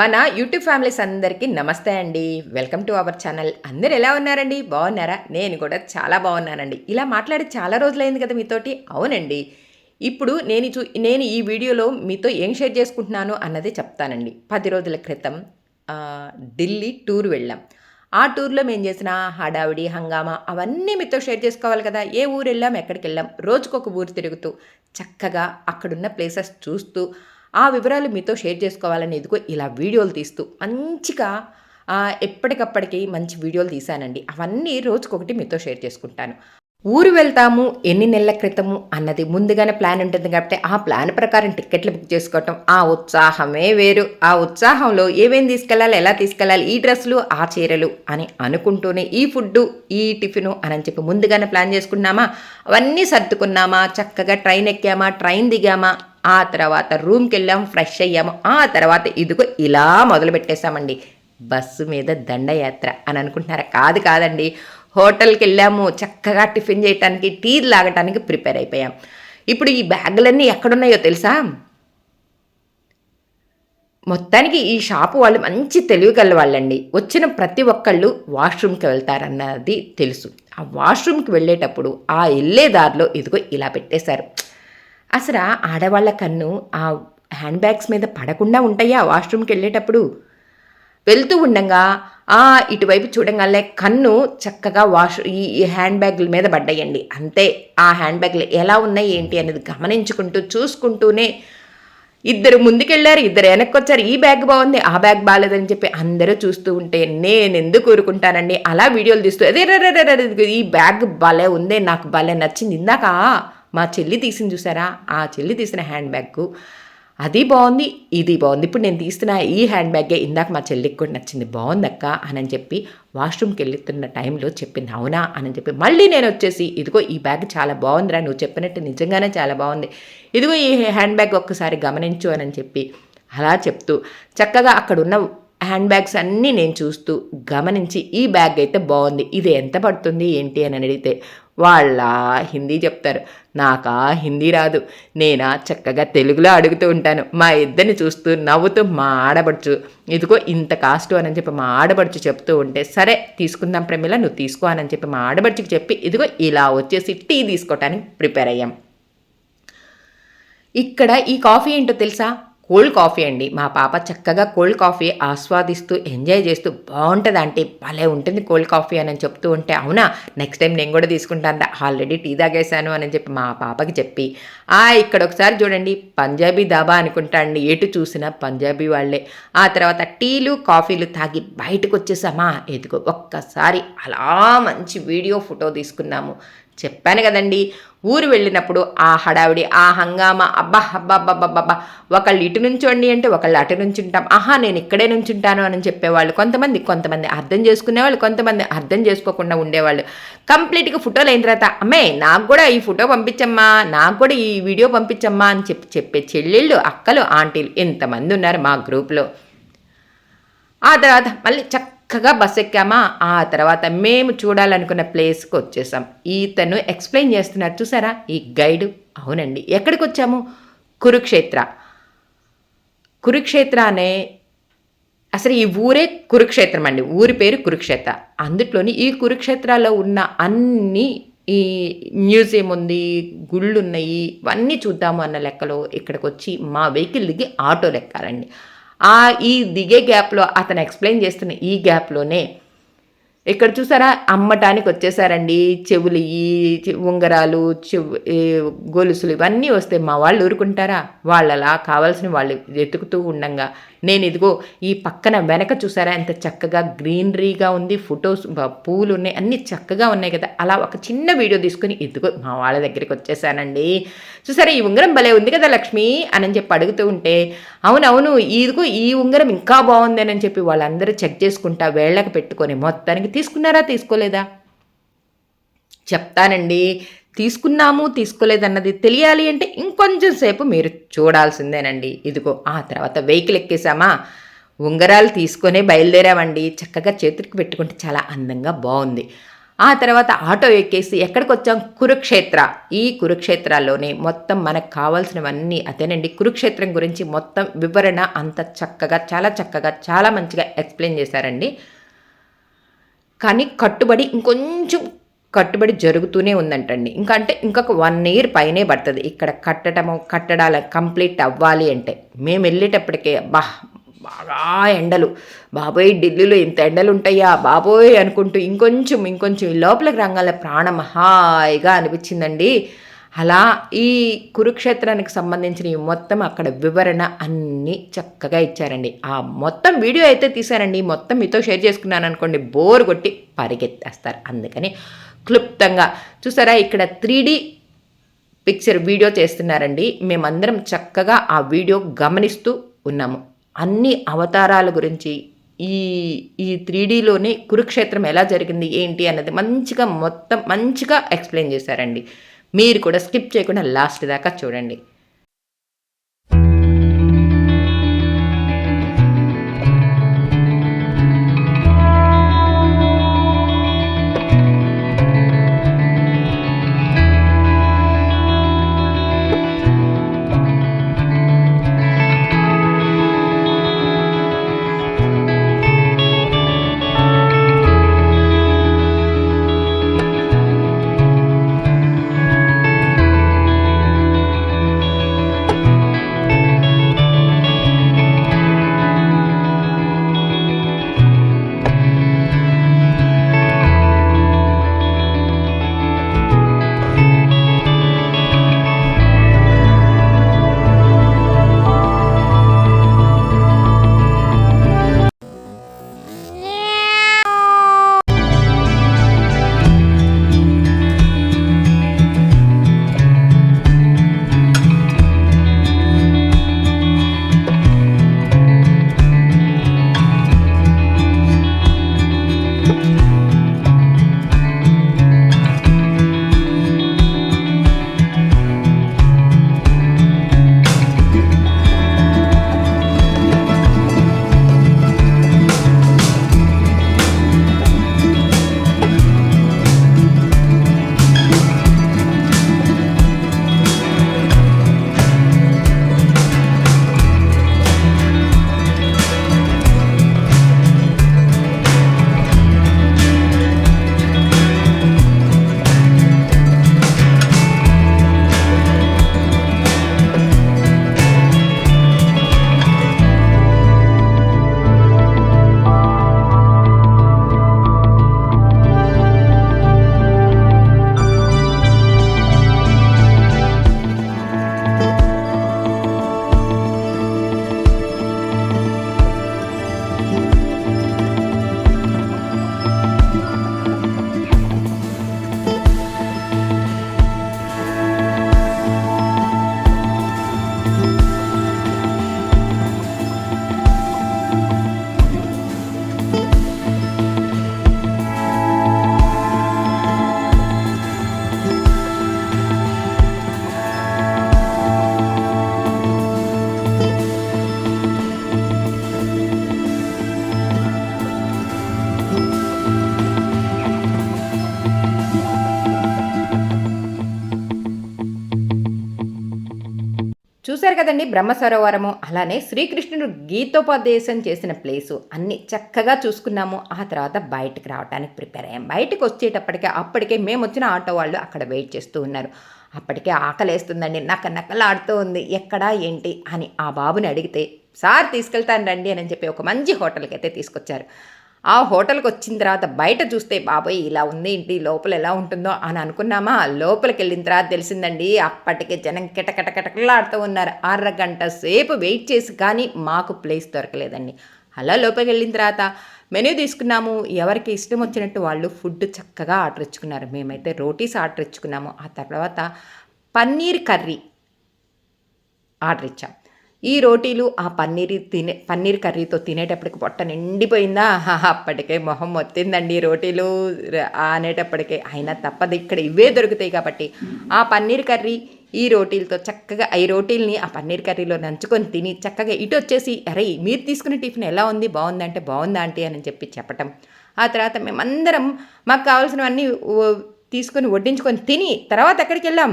మన YouTube families అందరికీ నమస్తే అండి. వెల్కమ్ టు అవర్ ఛానల్ అందరు ఎలా ఉన్నారండి? బాగున్నారా? నేను కూడా చాలా బాగున్నానండి. ఇలా మాట్లాడి చాలా రోజులైంది కదా మీతోటి. అవునండి. ఇప్పుడు నేను చూ నేను ఈ వీడియోలో మీతో ఏం షేర్ చేసుకుంటున్నాను అన్నది చెప్తానండి. పది రోజుల క్రితం ఢిల్లీ టూర్ వెళ్ళాం. ఆ టూర్లో మేము చేసిన హడావిడి హంగామా అవన్నీ మీతో షేర్ చేసుకోవాలి కదా. ఏ ఊరు వెళ్ళాం ఎక్కడికి వెళ్ళాం? రోజుకొక ఊరు తిరుగుతూ చక్కగా అక్కడున్న ప్లేసెస్ చూస్తూ ఆ వివరాలు మీతో షేర్ చేసుకోవాలని ఇదిగో ఇలా వీడియోలు తీస్తూ మంచిగా ఎప్పటికప్పటికి మంచి వీడియోలు తీశానండి. అవన్నీ రోజుకొకటి మీతో షేర్ చేసుకుంటాను. ఊరు వెళ్తాము ఎన్ని నెలల క్రితము అన్నది ముందుగానే ప్లాన్ ఉంటుంది కాబట్టి ఆ ప్లాన్ ప్రకారం టిక్కెట్లు బుక్ చేసుకోవటం ఆ ఉత్సాహమే వేరు. ఆ ఉత్సాహంలో ఏమేమి తీసుకెళ్ళాలి ఎలా తీసుకెళ్ళాలి ఈ డ్రెస్సులు ఆ చీరలు అని అనుకుంటూనే ఈ ఫుడ్డు ఈ టిఫిను అని చెప్పి ముందుగానే ప్లాన్ చేసుకున్నామా? అవన్నీ సర్దుకున్నామా? చక్కగా ట్రైన్ ఎక్కామా? ట్రైన్ దిగామా? ఆ తర్వాత రూమ్కి వెళ్ళాము ఫ్రెష్ అయ్యాము. ఆ తర్వాత ఇదిగో ఇలా మొదలు పెట్టేశామండి బస్సు మీద దండయాత్ర అని అనుకుంటున్నారా? కాదు కాదండి. హోటల్కి వెళ్ళాము చక్కగా టిఫిన్ చేయటానికి టీ లాగటానికి ప్రిపేర్ అయిపోయాం. ఇప్పుడు ఈ బ్యాగులన్నీ ఎక్కడున్నాయో తెలుసా? మొత్తానికి ఈ షాపు వాళ్ళు మంచి తెలివి గల వాళ్ళండి. వచ్చిన ప్రతి ఒక్కళ్ళు వాష్రూమ్కి వెళ్తారన్నది తెలుసు. ఆ వాష్రూమ్కి వెళ్ళేటప్పుడు ఆ వెళ్ళే దారిలో ఇదిగో ఇలా పెట్టేశారు. అసలు ఆడవాళ్ళ కన్ను ఆ హ్యాండ్ బ్యాగ్స్ మీద పడకుండా ఉంటాయా వాష్రూమ్కి వెళ్ళేటప్పుడు? వెళ్తూ ఉండగా ఆ ఇటువైపు చూడగానే కన్ను చక్కగా వాష్ ఈ హ్యాండ్ బ్యాగుల మీద పడ్డాయండి. అంతే ఆ హ్యాండ్ బ్యాగులు ఎలా ఉన్నాయి ఏంటి అనేది గమనించుకుంటూ చూసుకుంటూనే ఇద్దరు ముందుకెళ్ళారు ఇద్దరు వెనక్కి వచ్చారు ఈ బ్యాగ్ బాగుంది ఆ బ్యాగ్ బాగాలేదని చెప్పి అందరూ చూస్తూ ఉంటే నేను ఎందుకు ఊరుకుంటానండి? అలా వీడియోలు తీస్తూ అదే రే రే ఈ బ్యాగ్ భలే ఉందే నాకు భలే నచ్చింది. ఇందాక మా చెల్లి తీసింది చూసారా? ఆ చెల్లి తీసిన హ్యాండ్ బ్యాగ్ అది బాగుంది ఇది బాగుంది. ఇప్పుడు నేను తీస్తున్న ఈ హ్యాండ్ బ్యాగే ఇందాక మా చెల్లికి కూడా నచ్చింది. బాగుందక్క అని చెప్పి వాష్రూమ్కి వెళ్తున్న టైంలో చెప్పింది. అవునా అని చెప్పి మళ్ళీ నేను వచ్చేసి ఇదిగో ఈ బ్యాగ్ చాలా బాగుందిరా నువ్వు చెప్పినట్టు నిజంగానే చాలా బాగుంది. ఇదిగో ఈ హ్యాండ్ బ్యాగ్ ఒక్కసారి గమనించు అని చెప్పి అలా చెప్తూ చక్కగా అక్కడ ఉన్న హ్యాండ్ బ్యాగ్స్ అన్నీ నేను చూస్తూ గమనించి ఈ బ్యాగ్ అయితే బాగుంది. ఇది ఎంత పడుతుంది ఏంటి అని అడిగితే వాళ్ళ హిందీ చెప్తారు. నాకా హిందీ రాదు. నేనా చక్కగా తెలుగులో అడుగుతూ ఉంటాను. మా ఇద్దరిని చూస్తూ నవ్వుతూ మా ఆడబడుచు ఇదిగో ఇంత కాస్ట్ అని చెప్పి మా ఆడబడుచు చెప్తూ ఉంటే సరే తీసుకుందాం ప్రమిళ నువ్వు తీసుకో అని చెప్పి మా ఆడబడుచుకి చెప్పి ఇదిగో ఇలా వచ్చేసి టీ తీసుకోవటానికి ప్రిపేర్ అయ్యాం. ఇక్కడ ఈ కాఫీ ఏంటో తెలుసా? కోల్డ్ కాఫీ అండి. మా పాప చక్కగా కోల్డ్ కాఫీ ఆస్వాదిస్తూ ఎంజాయ్ చేస్తూ బాగుంటుంది అంటే భలే ఉంటుంది కోల్డ్ కాఫీ అని చెప్తూ ఉంటే అవునా? నెక్స్ట్ టైం నేను కూడా తీసుకుంటాను. ఆల్రెడీ టీ తాగేశాను అని చెప్పి మా పాపకి చెప్పి ఆ ఇక్కడ ఒకసారి చూడండి పంజాబీ దాబా అనుకుంటా అండి. ఎటు చూసినా పంజాబీ వాళ్ళే. ఆ తర్వాత టీలు కాఫీలు తాగి బయటకు వచ్చేసామా? ఎదుగు ఒక్కసారి అలా మంచి వీడియో ఫోటో తీసుకున్నాము. చెప్పాను కదండి ఊరు వెళ్ళినప్పుడు ఆ హడావిడి ఆ హంగామా అబ్బా అబ్బా అబ్బా అబ్బా ఒకళ్ళు ఇటు నుంచోండి అంటే ఒకళ్ళు అటు నుంచి ఉంటాం. ఆహా నేను ఇక్కడే నుంచి ఉంటాను అని చెప్పేవాళ్ళు కొంతమంది కొంతమంది అర్థం చేసుకునేవాళ్ళు కొంతమంది అర్థం చేసుకోకుండా ఉండేవాళ్ళు. కంప్లీట్గా ఫోటోలు అయిన తర్వాత అమ్మే నాకు కూడా ఈ ఫోటో పంపించమ్మా నాకు కూడా ఈ వీడియో పంపించమ్మా అని చెప్పి చెప్పే చెల్లెళ్ళు అక్కలు ఆంటీలు ఎంతమంది ఉన్నారు మా గ్రూప్లో. ఆ తర్వాత మళ్ళీ చక్కగా బస్ ఎక్కామా? ఆ తర్వాత మేము చూడాలనుకున్న ప్లేస్కి వచ్చేసాం. ఈతను ఎక్స్ప్లెయిన్ చేస్తున్నారు. చూసారా? ఈ గైడ్. అవునండి. ఎక్కడికి వచ్చాము కురుక్షేత్ర. కురుక్షేత్ర అనే అసలు ఈ ఊరే కురుక్షేత్రం అండి. ఊరి పేరు కురుక్షేత్ర. అందుట్లోని ఈ కురుక్షేత్రాలో ఉన్న అన్ని ఈ మ్యూజియం ఉంది గుళ్ళు ఉన్నాయి ఇవన్నీ చూద్దాము అన్న లెక్కలో ఇక్కడికి వచ్చి మా వెహికల్ దిగి ఆటోలు ఎక్కాలండి ఆ ఈ దిగే గ్యాప్లో అతను ఎక్స్ప్లెయిన్ చేస్తున్న ఈ గ్యాప్లోనే. ఇక్కడ చూసారా? అమ్మటానికి వచ్చేసారండి. చెవులు ఈ చె- ఉంగరాలు చెవు ఈ గొలుసులు ఇవన్నీ వస్తే మా వాళ్ళు ఊరుకుంటారా? వాళ్ళలా కావాల్సిన వాళ్ళు ఎతుకుతూ ఉండంగా నేను ఇదిగో ఈ పక్కన వెనక చూసారా? ఎంత చక్కగా గ్రీనరీగా ఉంది ఫొటోస్ పూలు ఉన్నాయి అన్నీ చక్కగా ఉన్నాయి కదా. అలా ఒక చిన్న వీడియో తీసుకుని ఇదిగో మా వాళ్ళ దగ్గరికి వచ్చేసానండి. చూసారా ఈ ఉంగరం భలే ఉంది కదా లక్ష్మి? అని చెప్పి అడుగుతూ ఉంటే అవునవును ఇదిగో ఈ ఉంగరం ఇంకా బాగుంది అని చెప్పి వాళ్ళందరూ చెక్ చేసుకుంటా వేళ్ళకి పెట్టుకొని మొత్తానికి తీసుకున్నారా తీసుకోలేదా? చెప్తానండి. తీసుకున్నాము తీసుకోలేదన్నది తెలియాలి అంటే ఇంకొంచెం సేపు మీరు చూడాల్సిందేనండి. ఇదిగో ఆ తర్వాత వెహికల్ ఎక్కేసామా ఉంగరాలు తీసుకొనే బయలుదేరామండి. చక్కగా చేతికి పెట్టుకుంటే చాలా అందంగా బాగుంది. ఆ తర్వాత ఆటో ఎక్కేసి ఎక్కడికి వచ్చాం కురుక్షేత్ర. ఈ కురుక్షేత్రాల్లోనే మొత్తం మనకు కావాల్సినవన్నీ అదేనండి. కురుక్షేత్రం గురించి మొత్తం వివరణ అంత చక్కగా చాలా చక్కగా చాలా మంచిగా ఎక్స్ప్లెయిన్ చేశారండి. కానీ కట్టుబడి ఇంకొంచెం కట్టుబడి జరుగుతూనే ఉందంటండి. ఇంకా అంటే ఇంకొక వన్ ఇయర్ పైనే పడుతుంది. ఇక్కడ కట్టడము కట్టడాల కంప్లీట్ అవ్వాలి అంటే. మేము వెళ్ళేటప్పటికే బా బాగా ఎండలు. బాబోయ్ ఢిల్లీలో ఇంత ఎండలు ఉంటాయా బాబోయ్ అనుకుంటూ ఇంకొంచెం ఇంకొంచెం లోపలికి రంగాల ప్రాణం హాయిగా అనిపించిందండి. అలా ఈ కురుక్షేత్రానికి సంబంధించిన ఈ మొత్తం అక్కడ వివరణ అన్నీ చక్కగా ఇచ్చారండి. ఆ మొత్తం వీడియో అయితే తీశారండి. మొత్తం మీతో షేర్ చేసుకున్నాను అనుకోండి బోర్ కొట్టి పరిగెత్తేస్తారు. అందుకని క్లుప్తంగా. చూసారా ఇక్కడ త్రీ పిక్చర్ వీడియో చేస్తున్నారండి. మేమందరం చక్కగా ఆ వీడియో గమనిస్తూ ఉన్నాము. అన్ని అవతారాల గురించి ఈ ఈ త్రీడీలోని కురుక్షేత్రం ఎలా జరిగింది ఏంటి అన్నది మంచిగా మొత్తం మంచిగా ఎక్స్ప్లెయిన్ చేశారండి. మీరు కూడా స్కిప్ చేయకుండా లాస్ట్ దాకా చూడండి. చూశారు కదండి బ్రహ్మ సరోవరము. అలానే శ్రీకృష్ణుడు గీతోపదేశం చేసిన ప్లేసు. అన్ని చక్కగా చూసుకున్నాము. ఆ తర్వాత బయటకు రావడానికి ప్రిపేర్ అయ్యాం. బయటకు వచ్చేటప్పటికే అప్పటికే మేము వచ్చిన ఆటో వాళ్ళు అక్కడ వెయిట్ చేస్తూ ఉన్నారు. అప్పటికే ఆకలేస్తుందండి. నక్క నక్కలాడుతూ ఉంది. ఎక్కడా ఏంటి అని ఆ బాబుని అడిగితే సార్ తీసుకెళ్తాను రండి అని చెప్పి ఒక మంచి హోటల్కి అయితే తీసుకొచ్చారు. ఆ హోటల్కి వచ్చిన తర్వాత బయట చూస్తే బాబాయ్ ఇలా ఉంది ఏంటి లోపల ఎలా ఉంటుందో అని అనుకున్నామా? లోపలికి వెళ్ళిన తర్వాత తెలిసిందండి అప్పటికే జనం కిటకటకటకలాడుతూ ఉన్నారు. అరగంట సేపు వెయిట్ చేసి కానీ మాకు ప్లేస్ దొరకలేదండి. అలా లోపలికి వెళ్ళిన తర్వాత మెనూ తీసుకున్నాము. ఎవరికి ఇష్టం వచ్చినట్టు వాళ్ళు ఫుడ్ చక్కగా ఆర్డర్ ఇచ్చుకున్నారు. మేమైతే రోటీస్ ఆర్డర్ ఇచ్చుకున్నాము. ఆ తర్వాత పన్నీర్ కర్రీ ఆర్డర్ ఇచ్చాం. ఈ రోటీలు ఆ పన్నీర్ తినే పన్నీర్ కర్రీతో తినేటప్పటికి పొట్ట నిండిపోయిందా? అప్పటికే మొహం మొత్తిందండి రోటీలు. అనేటప్పటికే అయినా తప్పదు. ఇక్కడ ఇవే దొరుకుతాయి కాబట్టి ఆ పన్నీర్ కర్రీ ఈ రోటీలతో చక్కగా ఈ రోటీల్ని ఆ పన్నీర్ కర్రీలో నంచుకొని తిని చక్కగా ఇటు వచ్చేసి అరే మీరు తీసుకునే టిఫిన్ ఎలా ఉంది? బాగుందంటే బాగుందా ఆంటీ? అని చెప్పి చెప్పటం. ఆ తర్వాత మేమందరం మాకు కావాల్సినవన్నీ తీసుకొని వడ్డించుకొని తిని తర్వాత ఎక్కడికి వెళ్ళాం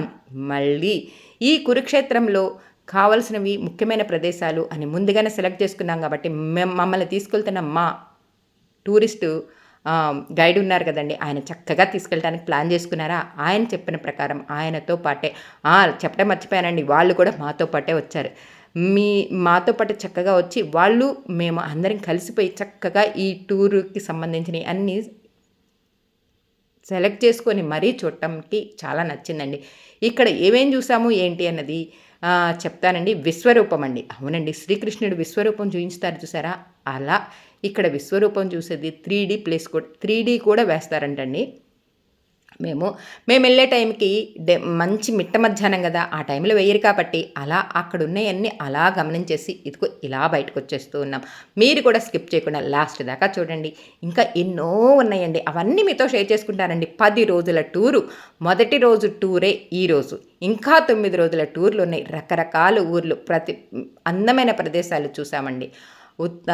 మళ్ళీ ఈ కురుక్షేత్రంలో కావలసినవి ముఖ్యమైన ప్రదేశాలు అని ముందుగానే సెలెక్ట్ చేసుకున్నాం కాబట్టి మేము మమ్మల్ని తీసుకెళ్తున్న మా టూరిస్టు గైడ్ ఉన్నారు కదండి. ఆయన చక్కగా తీసుకెళ్ళడానికి ప్లాన్ చేసుకున్నారా? ఆయన చెప్పిన ప్రకారం ఆయనతో పాటే చెప్పడం మర్చిపోయానండి. వాళ్ళు కూడా మాతో పాటే వచ్చారు. మీ మాతో పాటు చక్కగా వచ్చి వాళ్ళు మేము అందరం కలిసిపోయి చక్కగా ఈ టూర్కి సంబంధించిన అన్నీ సెలెక్ట్ చేసుకొని మరీ చూడటానికి చాలా నచ్చిందండి. ఇక్కడ ఏమేం చూసాము ఏంటి అన్నది? చెప్తానండి. విశ్వరూపం అండి. అవునండి. శ్రీకృష్ణుడు విశ్వరూపం చూపించుతారు చూసారా? అలా ఇక్కడ విశ్వరూపం చూసేది త్రీ డీ ప్లేస్ కూడా త్రీ డీ కూడా వేస్తారంటండి. మేము మేము వెళ్ళే టైంకి డే మంచి మిట్ట మధ్యాహ్నం కదా ఆ టైంలో వేయరు కాబట్టి అలా అక్కడ ఉన్నాయన్నీ అలా గమనించేసి ఇదిగో ఇలా బయటకు వచ్చేస్తూ ఉన్నాం. మీరు కూడా స్కిప్ చేయకుండా లాస్ట్ దాకా చూడండి. ఇంకా ఎన్నో ఉన్నాయండి. అవన్నీ మీతో షేర్ చేసుకుంటానండి. పది రోజుల టూరు మొదటి రోజు టూరే ఈ రోజు. ఇంకా తొమ్మిది రోజుల టూర్లు ఉన్నాయి. రకరకాల ఊర్లు ప్రతి అందమైన ప్రదేశాలు చూసామండి. ఉత్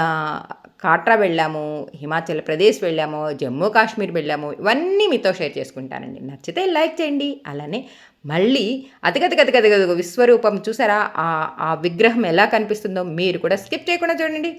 కాట్రా వెళ్ళాము హిమాచల్ ప్రదేశ్ వెళ్ళాము జమ్మూ కాశ్మీర్ వెళ్ళాము ఇవన్నీ మీతో షేర్ చేసుకుంటానండి. నచ్చితే లైక్ చేయండి అలానే మళ్ళీ అతిగతిగతిగతిగతి విశ్వరూపం చూసారా? ఆ ఆ విగ్రహం ఎలా కనిపిస్తుందో మీరు కూడా స్కిప్ చేయకుండా చూడండి.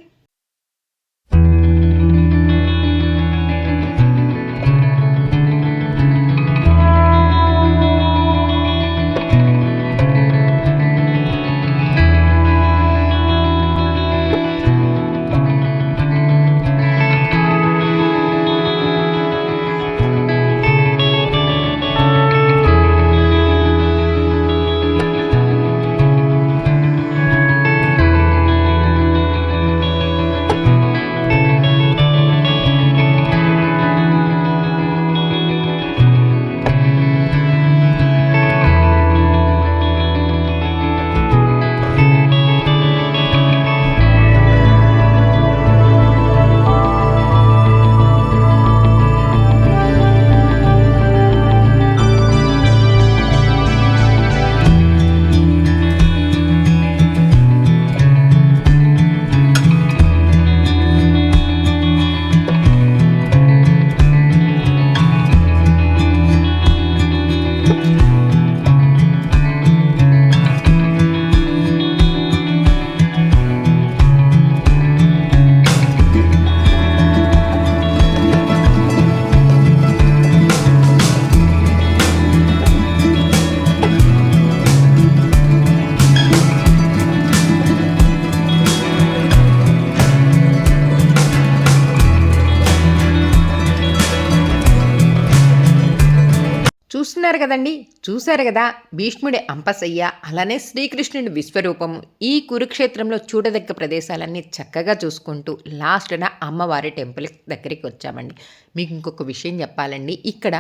కదండి? చూశారు కదా భీష్ముడి అంపసయ్య అలానే శ్రీకృష్ణుడి విశ్వరూపము ఈ కురుక్షేత్రంలో చూడదగ్గ ప్రదేశాలన్నీ చక్కగా చూసుకుంటూ లాస్ట్న అమ్మవారి టెంపుల్ దగ్గరికి వచ్చామండి. మీకు ఇంకొక విషయం చెప్పాలండి. ఇక్కడ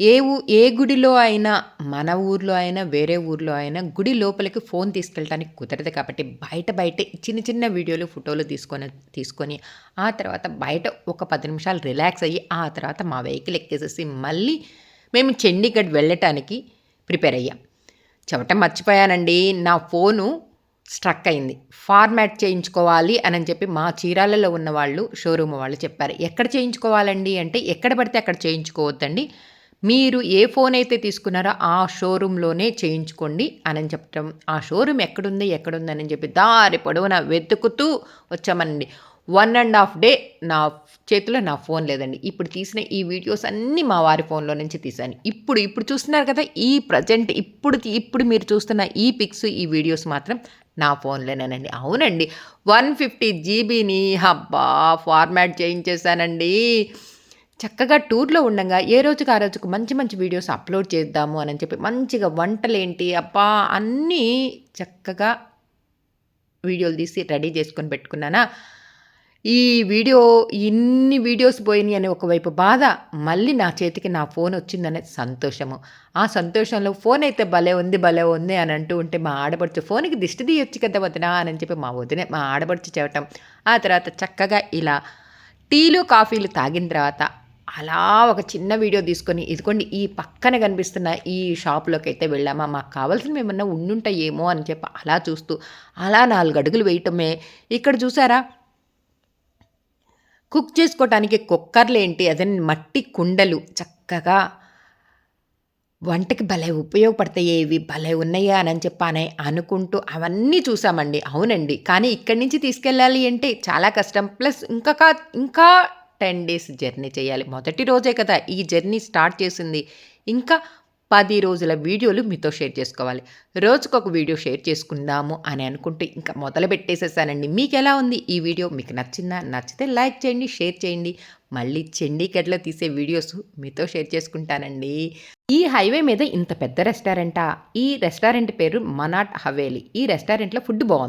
ఏ ఊ ఏ గుడిలో అయినా మన ఊర్లో అయినా వేరే ఊర్లో అయినా గుడి లోపలికి ఫోన్ తీసుకెళ్ళడానికి కుదరదు కాబట్టి బయట బయట చిన్న చిన్న వీడియోలు ఫోటోలు తీసుకొని తీసుకొని ఆ తర్వాత బయట ఒక పది నిమిషాలు రిలాక్స్ అయ్యి ఆ తర్వాత మా వెహికల్ ఎక్కేసేసి మళ్ళీ మేము చండీగఢ్ వెళ్ళటానికి ప్రిపేర్ అయ్యాం. చెప్పటం మర్చిపోయానండి. నా ఫోను స్ట్రక్ అయింది. ఫార్మాట్ చేయించుకోవాలి అని చెప్పి మా చీరాలలో ఉన్న వాళ్ళు షోరూమ్ వాళ్ళు చెప్పారు. ఎక్కడ చేయించుకోవాలండి అంటే ఎక్కడ పడితే అక్కడ చేయించుకోవద్దండి. మీరు ఏ ఫోన్ అయితే తీసుకున్నారో ఆ షోరూంలోనే చేయించుకోండి అని చెప్పడం ఆ షోరూమ్ ఎక్కడుంది ఎక్కడుందని అని చెప్పి దారి పొడవునా వెతుకుతూ వచ్చామనండి. వన్ అండ్ హాఫ్ డే నా చేతిలో నా ఫోన్ లేదండి. ఇప్పుడు తీసిన ఈ వీడియోస్ అన్నీ మా వారి ఫోన్లో నుంచి తీశాను. ఇప్పుడు ఇప్పుడు చూస్తున్నారు కదా ఈ ప్రజెంట్ ఇప్పుడు ఇప్పుడు మీరు చూస్తున్న ఈ పిక్స్ ఈ వీడియోస్ మాత్రం నా ఫోన్లోనేనండి. అవునండి. వన్ ఫిఫ్టీ జీబీని హబ్బా ఫార్మాట్ చేయించేసానండి చక్కగా టూర్లో ఉండగా ఏ రోజుకి ఆ రోజుకు మంచి మంచి వీడియోస్ అప్లోడ్ చేద్దాము అని చెప్పి మంచిగా వంటలేంటి అబ్బా అన్నీ చక్కగా వీడియోలు తీసి రెడీ చేసుకొని పెట్టుకున్నానా? ఈ వీడియో ఇన్ని వీడియోస్ పోయినాయి అనే ఒకవైపు బాధ మళ్ళీ నా చేతికి నా ఫోన్ వచ్చిందనే సంతోషము. ఆ సంతోషంలో ఫోన్ అయితే భలే ఉంది భలే ఉంది అని అంటూ ఉంటే మా ఆడపడుచు ఫోన్కి దిష్టి తీయొచ్చు కదా వదినా అని చెప్పి మా వదిన మా ఆడపడుచు చెప్పటం. ఆ తర్వాత చక్కగా ఇలా టీలు కాఫీలు తాగిన తర్వాత అలా ఒక చిన్న వీడియో తీసుకొని ఇదిగోండి ఈ పక్కన కనిపిస్తున్న ఈ షాప్లోకి అయితే వెళ్ళామా మాకు కావాల్సినవి ఏమన్నా ఉండుంటాయేమో అని చెప్పి అలా చూస్తూ అలా నాలుగు అడుగులు వేయటమే. ఇక్కడ చూసారా? కుక్ చేసుకోవటానికి కుక్కర్లు ఏంటి అదే మట్టి కుండలు. చక్కగా వంటకి భలే ఉపయోగపడతాయి. ఏవి భలే ఉన్నాయా అని చెప్పానే అనుకుంటూ అవన్నీ చూసామండి. అవునండి. కానీ ఇక్కడి నుంచి తీసుకెళ్ళాలి అంటే చాలా కష్టం. ప్లస్ ఇంకా కా- ఇంకా టెన్ డేస్ జర్నీ చేయాలి. మొదటి రోజే కదా ఈ జర్నీ స్టార్ట్ చేసింది. ఇంకా పది రోజుల వీడియోలు మీతో షేర్ చేసుకోవాలి. రోజుకొక వీడియో షేర్ చేసుకుందాము అని అనుకుంటూ ఇంకా మొదలు పెట్టేసేసానండి. మీకు ఎలా ఉంది ఈ వీడియో? మీకు నచ్చిందా? నచ్చితే లైక్ చేయండి షేర్ చేయండి. మళ్ళీ చండీగఢ్లో తీసే వీడియోస్ మీతో షేర్ చేసుకుంటానండి. ఈ హైవే మీద ఇంత పెద్ద రెస్టారెంటా? ఈ రెస్టారెంట్ పేరు మనాట్ హవేలీ. ఈ రెస్టారెంట్లో ఫుడ్ బాగుంది.